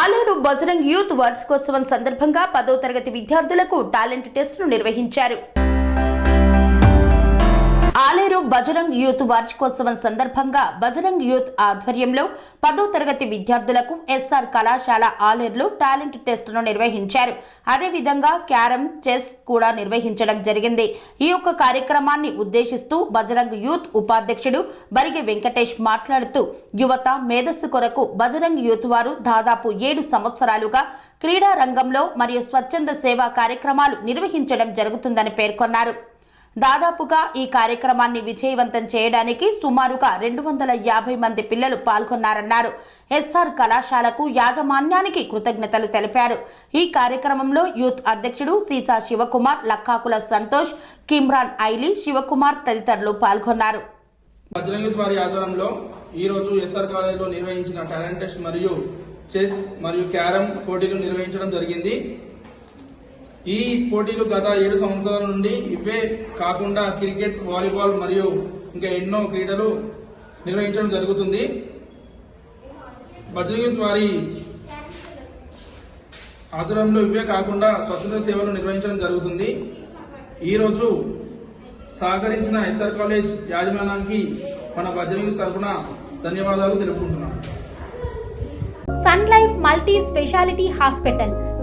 Aleru Bajrang youth వార్షికోత్సవం సందర్భంగా పదో తరగతి విద్యార్థులకు టాలెంట్ టెస్టును నిర్వహించారు. బజరంగ్ యూత్ వార్షికోత్సవం సందర్భంగా బజరంగ్ యూత్ ఆధ్వర్యంలో పదో తరగతి విద్యార్థులకు ఎస్ఆర్ కళాశాల ఆలేరులో టాలెంట్ టెస్టును నిర్వహించారు. అదేవిధంగా క్యారమ్ చెస్ కూడా నిర్వహించడం జరిగింది. ఈ యొక్క కార్యక్రమాన్ని ఉద్దేశిస్తూ బజరంగ్ యూత్ ఉపాధ్యక్షుడు బరిగి వెంకటేష్ మాట్లాడుతూ యువత మేధస్సు కొరకు బజరంగ్ యూత్ వారు దాదాపు ఏడు సంవత్సరాలుగా క్రీడా రంగంలో మరియు స్వచ్ఛంద సేవా కార్యక్రమాలు నిర్వహించడం జరుగుతుందని పేర్కొన్నారు. దాదాపుగా ఈ కార్యక్రమాన్ని విజయవంతం చేయడానికి సుమారుగా రెండు వందల యాభై మంది పిల్లలు పాల్గొన్నారన్నారు. ఎస్ఆర్ కళాశాలకు యాజమాన్యానికి కృతజ్ఞతలు తెలిపారు. ఈ కార్యక్రమంలో యూత్ అధ్యక్షుడు సీసా శివకుమార్ లక్కాకుల సంతోష్ కిమ్రాన్ ఐలీ శివకుమార్ తదితరులు పాల్గొన్నారు. బజరంగ్ వారి ఆధ్వర్యంలో ఈ రోజు ఎస్ఆర్ కాలేజీలో నిర్వహించిన టాలెంట్ టెస్ట్ మరియు చెస్ మరియు క్యారమ్ పోటీలు నిర్వహించడం జరిగింది. ఈ పోటీలు గత ఏడు సంవత్సరాల నుండి ఇవే కాకుండా క్రికెట్ వాలీబాల్ మరియు ఇంకా ఎన్నో క్రీడలు నిర్వహించడం జరుగుతుంది. బజరంగ్ వారి ఆధ్వర్యంలో ఇవే కాకుండా స్వచ్ఛత సేవలు నిర్వహించడం జరుగుతుంది. ఈరోజు సహకరించిన ఎస్ఆర్ కాలేజ్ యాజమాన్యానికి మన బజరంగ్ తరఫున ధన్యవాదాలు తెలుపుకుంటున్నాం. Sun Life multi speciality hospital